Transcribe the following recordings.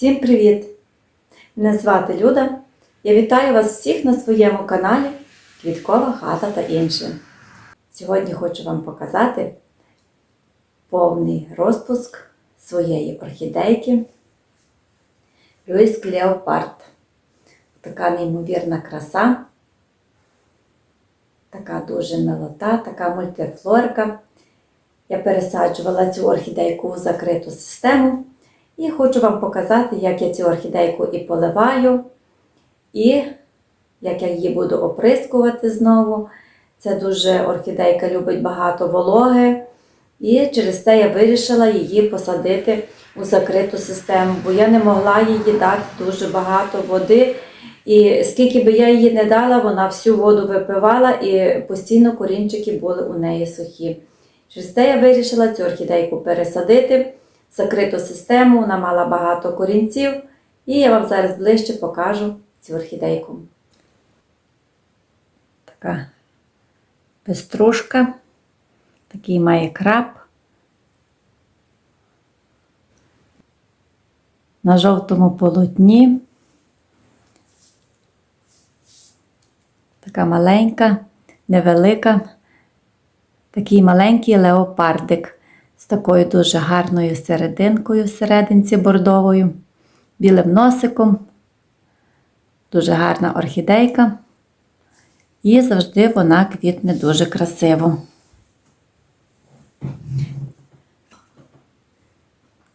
Всім привіт! Мене звати Люда. Я вітаю вас всіх на своєму каналі Квіткова хата та інше. Сьогодні хочу вам показати повний розпуск своєї орхідейки Люїс Леопард. Така неймовірна краса, така дуже милота, така мультифлорка. Я пересаджувала цю орхідейку у закриту систему. І хочу вам показати, як я цю орхідейку і поливаю, і як я її буду оприскувати знову. Це дуже орхідейка любить багато вологи. І через те я вирішила її посадити у закриту систему, бо я не могла їй дати дуже багато води. І скільки би я її не дала, вона всю воду випивала і постійно корінчики були у неї сухі. Через те я вирішила цю орхідейку пересадити закриту систему, вона мала багато корінців, і я вам зараз ближче покажу цю орхідейку. Така пеструшка, такий має краб. На жовтому полотні. Така маленька, невелика, такий маленький леопардик з такою дуже гарною серединкою, серединці бордовою, білим носиком, дуже гарна орхідейка. І завжди вона квітне дуже красиво.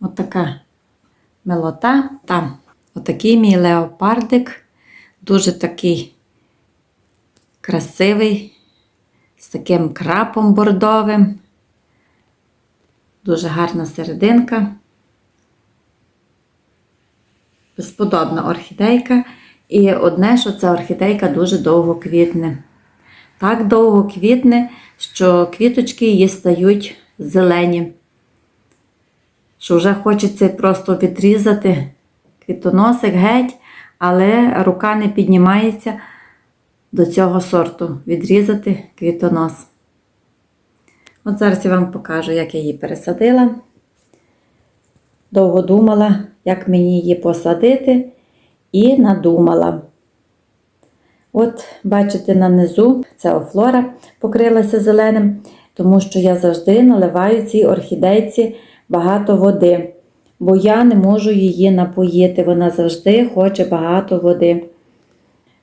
От така милота. Там отакий мій леопардик, дуже такий красивий, з таким крапом бордовим. Дуже гарна серединка. Безподобна орхідейка. І одне, що ця орхідейка дуже довго квітне. Так довго квітне, що квіточки її стають зелені. Що вже хочеться просто відрізати квітоносик геть, але рука не піднімається до цього сорту відрізати квітонос. От зараз я вам покажу, як я її пересадила. Довго думала, як мені її посадити, і надумала. От, бачите, на низу це офлора покрилася зеленим, тому що я завжди наливаю цій орхідейці багато води, бо я не можу її напоїти. Вона завжди хоче багато води.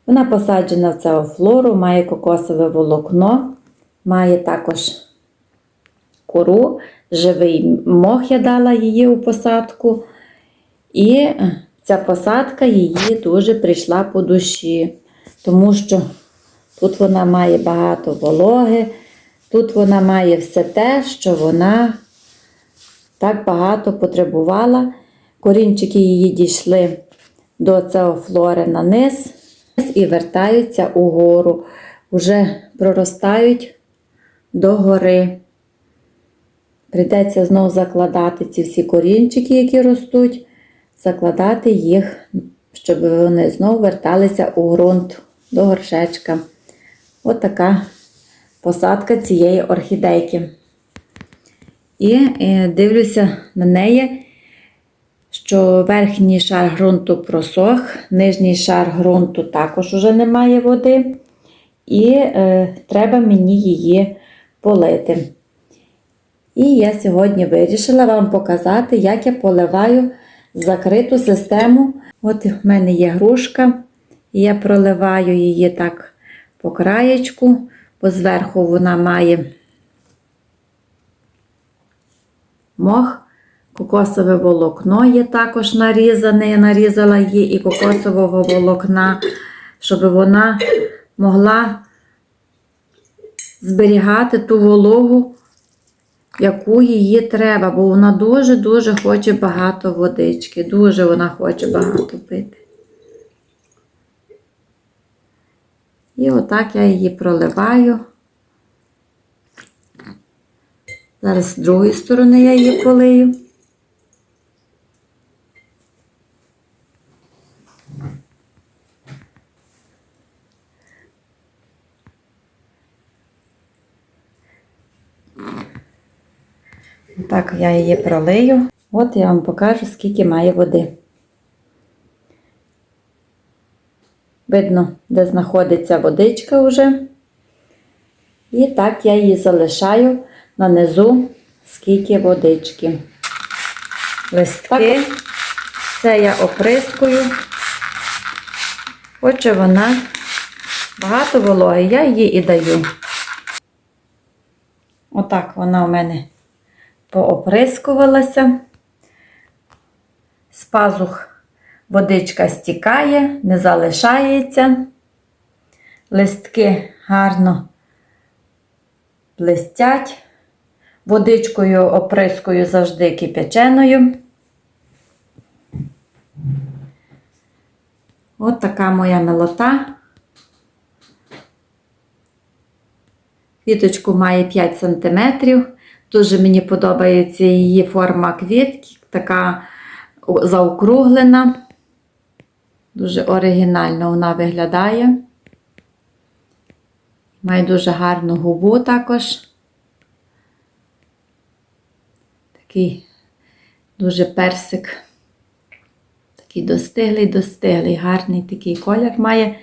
Вона посаджена в це офлору, має кокосове волокно, має також кору, живий мох я дала її у посадку. І ця посадка її дуже прийшла по душі, тому що тут вона має багато вологи, тут вона має все те, що вона так багато потребувала. Корінчики її дійшли до цього флори на низ і вертаються угору, вже проростають до гори. Прийдеться знову закладати ці всі корінчики, які ростуть, закладати їх, щоб вони знову верталися у ґрунт до горшечка. От така посадка цієї орхідейки. І дивлюся на неї, що верхній шар ґрунту просох, нижній шар ґрунту також уже немає води, і е, треба мені її полити. І я сьогодні вирішила вам показати, як я поливаю закриту систему. От в мене є грушка, і я проливаю її так по краєчку, бо зверху вона має мох, кокосове волокно є також нарізане. Я нарізала її і кокосового волокна, щоб вона могла зберігати ту вологу яку її треба, бо вона дуже-дуже хоче багато водички. Дуже вона хоче багато пити. І отак я її проливаю. Зараз з другої сторони я її полию. Так, я її пролию. От я вам покажу, скільки має води. Видно, де знаходиться водичка вже. І так я її залишаю на низу, скільки водички. Листки. Все я оприскую. Хоче вона багато вологи, я її і даю. Отак вона у мене пооприскувалася. З пазух водичка стікає, не залишається. Листки гарно блистять. Водичкою оприскую завжди кипяченою. От така моя милота. Квіточку має 5 см. Дуже мені подобається її форма квітки, така заокруглена. Дуже оригінально вона виглядає. Має дуже гарну губу також. Такий дуже персик. Такий достиглий, достиглий, гарний такий колір має.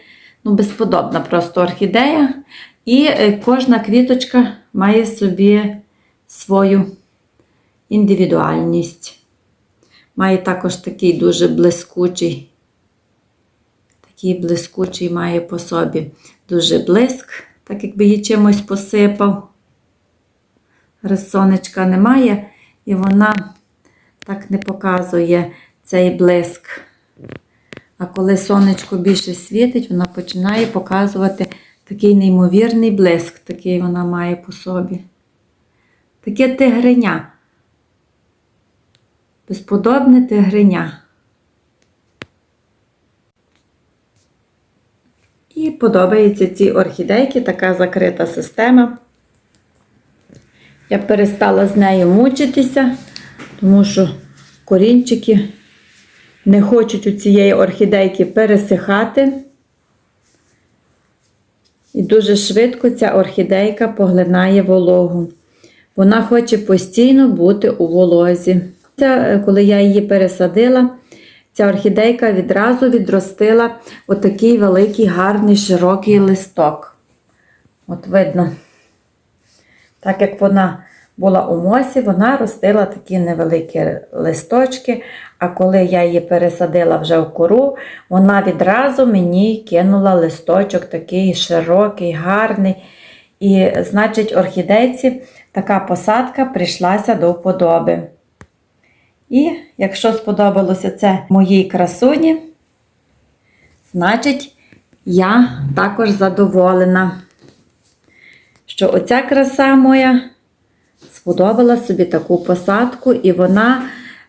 Ну, безподобна просто орхідея. І е, кожна квіточка має собі свою індивідуальність. Має також такий дуже блискучий, такий блискучий має по собі дуже блиск, так якби її чимось посипав. Раз сонечка немає, і вона так не показує цей блиск. А коли сонечко більше світить, вона починає показувати такий неймовірний блиск, такий вона має по собі. Таке тигриня. Безподобне тигриня. І подобається цій орхідейки така закрита система. Я перестала з нею мучитися, тому що корінчики не хочуть у цієї орхідейки пересихати. І дуже швидко ця орхідейка поглинає вологу. Вона хоче постійно бути у волозі. Ця, Коли я її пересадила, ця орхідейка відразу відростила отакий великий, гарний, широкий листок. От видно, так як вона була у мосі, вона ростила такі невеликі листочки, а коли я її пересадила вже в кору, вона відразу мені кинула листочок такий широкий, гарний. І, значить, орхідейці така посадка прийшлася до вподоби. І якщо сподобалося це моїй красуні, значить, я також задоволена, що оця краса моя сподобала собі таку посадку, і вона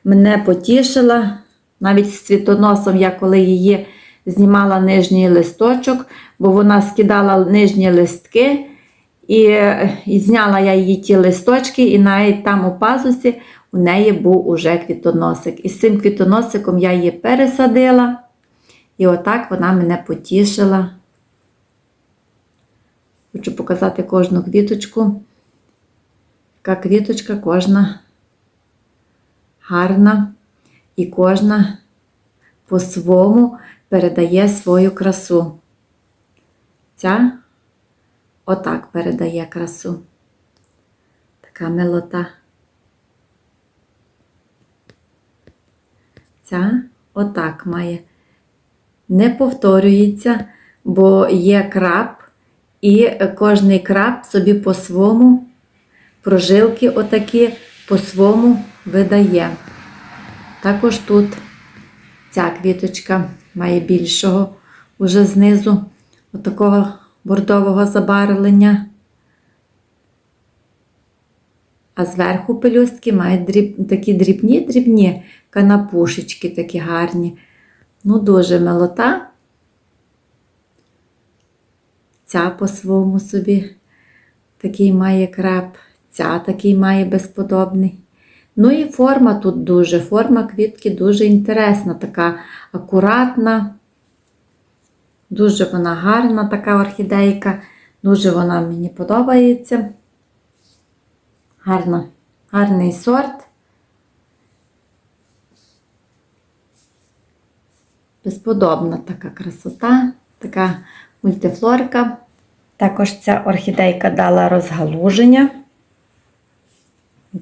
мене потішила. Навіть з цвітоносом, я коли її знімала нижній листочок, бо вона скидала нижні листки, і, і зняла я її ті листочки, і навіть там у пазусі у неї був уже квітоносик. І з цим квітоносиком я її пересадила, і отак вона мене потішила. Хочу показати кожну квіточку. Яка квіточка кожна гарна і кожна по-своєму передає свою красу. Ця отак передає красу. Така милота. Ця отак має. Не повторюється, бо є краб, і кожний краб собі по-своєму прожилки отакі по-своєму видає. Також тут ця квіточка має більшого уже знизу отакого бордового забарвлення. А зверху пелюстки мають дріб, такі дрібні-дрібні канапушечки такі гарні. Ну, дуже милота. Ця по-своєму собі такий має краб, ця такий має безподобний. Ну і форма тут дуже, форма квітки дуже інтересна, така акуратна. Дуже вона гарна, така орхідейка. Дуже вона мені подобається. Гарна, гарний сорт. Безподобна така красота. така мультифлорка. Також ця орхідейка дала розгалуження.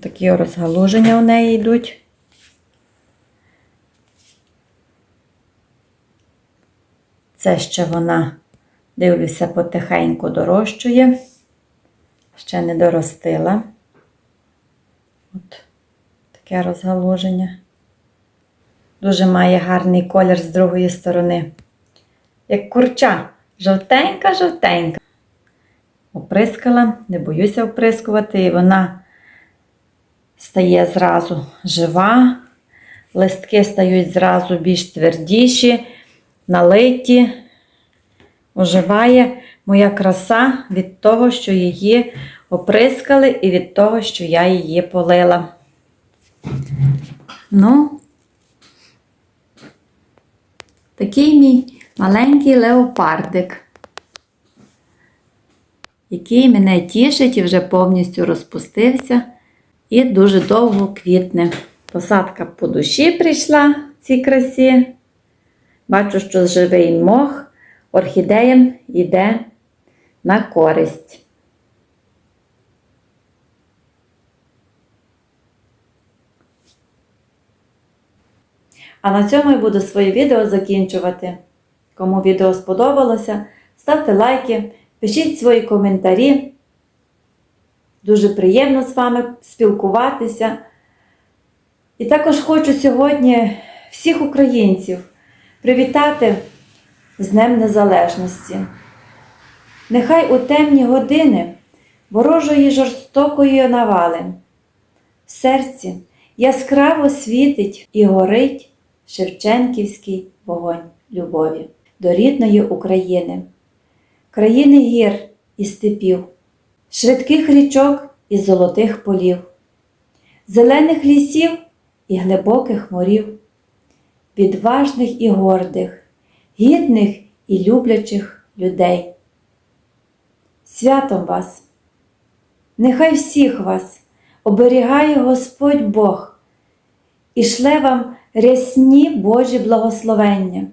Такі розгалуження у неї йдуть. Це ще вона, дивлюся, потихеньку дорощує. Ще не доростила. От таке розгалуження. Дуже має гарний колір з другої сторони. Як курча, жовтенька-жовтенька. Оприскала, не боюся оприскувати, і вона стає зразу жива, листки стають зразу більш твердіші, налиті, оживає моя краса від того, що її оприскали, і від того, що я її полила. Ну, такий мій маленький леопардик, який мене тішить і вже повністю розпустився і дуже довго квітне. Посадка по душі прийшла в цій красі. Бачу, що живий мох орхідеям йде на користь. А на цьому я буду своє відео закінчувати. Кому відео сподобалося, ставте лайки, пишіть свої коментарі. Дуже приємно з вами спілкуватися. І також хочу сьогодні всіх українців привітати з Днем Незалежності. Нехай у темні години ворожої жорстокої навали в серці яскраво світить і горить Шевченківський вогонь любові до рідної України, країни гір і степів, швидких річок і золотих полів, зелених лісів і глибоких морів, відважних і гордих, гідних і люблячих людей. Святом вас! Нехай всіх вас оберігає Господь Бог і шле вам рясні Божі благословення,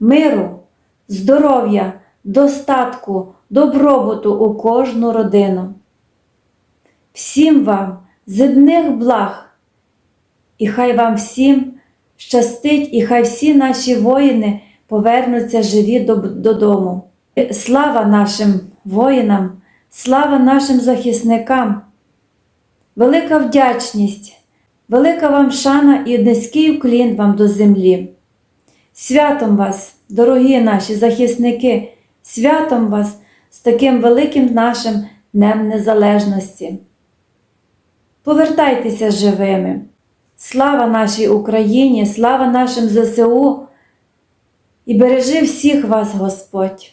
миру, здоров'я, достатку, добробуту у кожну родину. Всім вам земних благ, і хай вам всім щастить, і хай всі наші воїни повернуться живі додому. Слава нашим воїнам, слава нашим захисникам, велика вдячність, велика вам шана і низький уклін вам до землі. Святом вас, дорогі наші захисники, святом вас з таким великим нашим Днем Незалежності. Повертайтеся живими. Слава нашій Україні, слава нашим ЗСУ і бережи всіх вас, Господь.